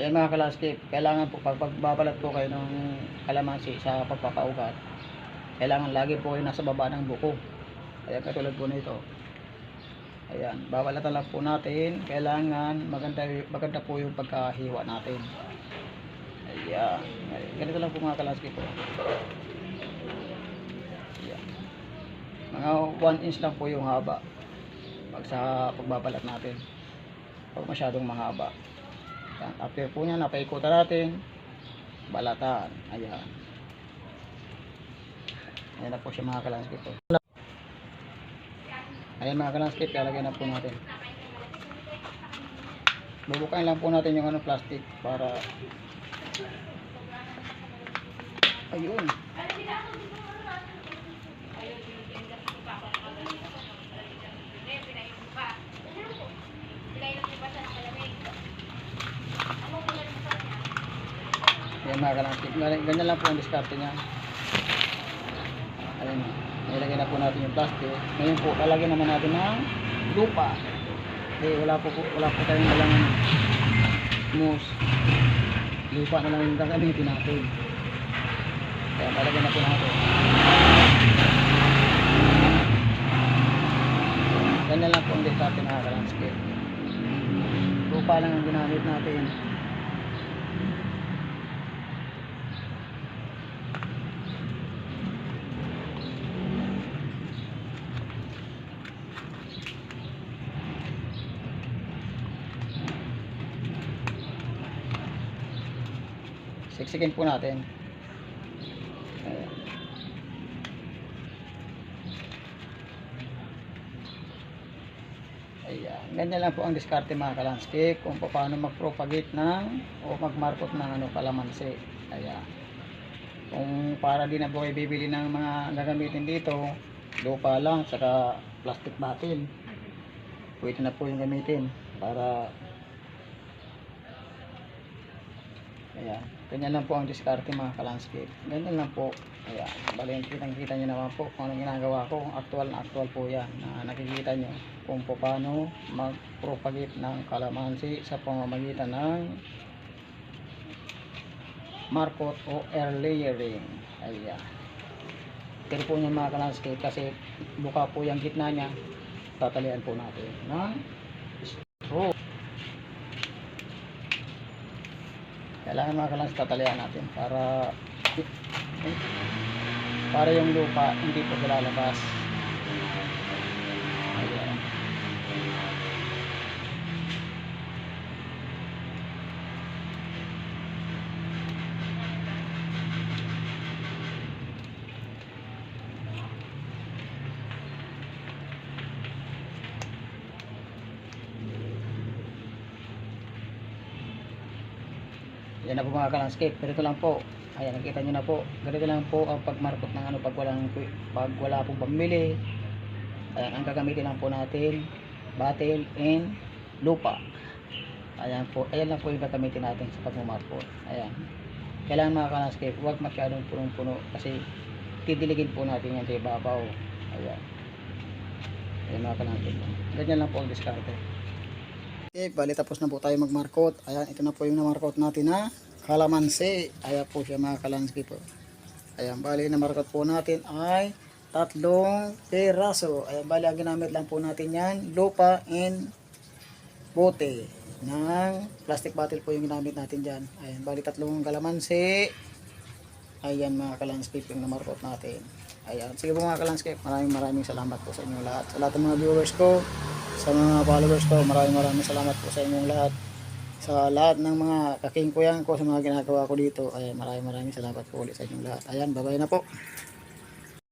Ayan mga kalanskip, kailangan po pag pagbabalat po kayo ng kalamansi sa pagpapaugat, kailangan lagi po kayo nasa baba ng buko. Ayan katulad po nito. Ayan, babalatan lang po natin, kailangan maganda, maganda po yung pagkahiwa natin. Ayan, ganito lang po mga kalanskip po. Ayan. Mga 1 inch lang po yung haba pag sa pagbabalat natin. Huwag masyadong mahaba. After po niya, napaikutan natin. Balatan. Ayan. Ayan na po siya mga kalanskip po. Ayan mga kalanskip, lalagyan na po natin. Bubukain lang po natin yung ano plastic para ayun. Mga kalanskip. Ganyan lang po ang diskarte niya. Ayan. Nilagyan na po natin yung plastic. Ngayon po, lalagyan naman natin ng lupa. Eh, wala po, po wala po tayong dalang mousse. Lupa na lang yung gagamitin natin. Kaya lalagyan na po natin. Ganyan lang po ang diskarte mga kalanskip. Lupa lang ang ginamit natin. Siksikin po natin. Ayan. Ayan. Ganyan lang po ang diskarte mga kalanskip kung paano mag-propagate ng o mag-markot ng ano, kalamansi. Ayan. Kung para di na po kayo bibili ng mga gagamitin dito, lupa lang, saka plastic bottle. Pwede na po yung gamitin para Ayan. Ganyan lang po ang diskarte mga kalanskip. Ganyan lang po. Ayan. Bali, kitang kita nyo naman po kung anong ginagawa ko. Actual na actual po yan. Na nakikita nyo kung po paano mag-propagate ng kalamansi sa pamamagitan ng markot o air layering. Ayan. Pero po niya mga kalanskip kasi buka po yung gitna niya. Tatalian po natin ng straw. Kailangan mga kalans tatalian natin para para yung lupa hindi po lalabas ayan Yan na po mga kalandscape. Ganito lang po. Ayan, nakita nyo na po. Ganito lang po ang pagmarkot ng ano pag walang pag wala pong pamili. Ayan, ang gagamitin lang po natin battle and lupa. Ayan po. Ayan lang po yung gagamitin natin sa pagmamarkot. Ayan. Kailangan mga kalandscape, huwag masyadong punong-puno kasi tidiligin po natin yan sa ibabaw. Ayan. Ayan mga kalandscape. Ganyan lang po ang diskarte. Okay, bali tapos na po tayo magmarkot. Ayan, ito na po yung namarkot natin na kalamansi. Ayan po siya mga kalanski po. Ayan, bali namarkot po natin ay tatlong peraso. Ayan, bali ang ginamit lang po natin yan, lupa and bote ng plastic bottle po yung ginamit natin dyan. Ayan, bali tatlong kalamansi. Ayan mga kalanskip yung namarkot natin. Ayan, sige po mga kalanskip, maraming maraming salamat po sa inyong lahat. Sa lahat ng mga viewers ko, sa mga followers ko, maraming maraming salamat po sa inyong lahat. Sa lahat ng mga kakingkuyan ko, sa mga ginagawa ko dito, ayan, maraming maraming salamat po ulit sa inyong lahat. Ayan, babay na po.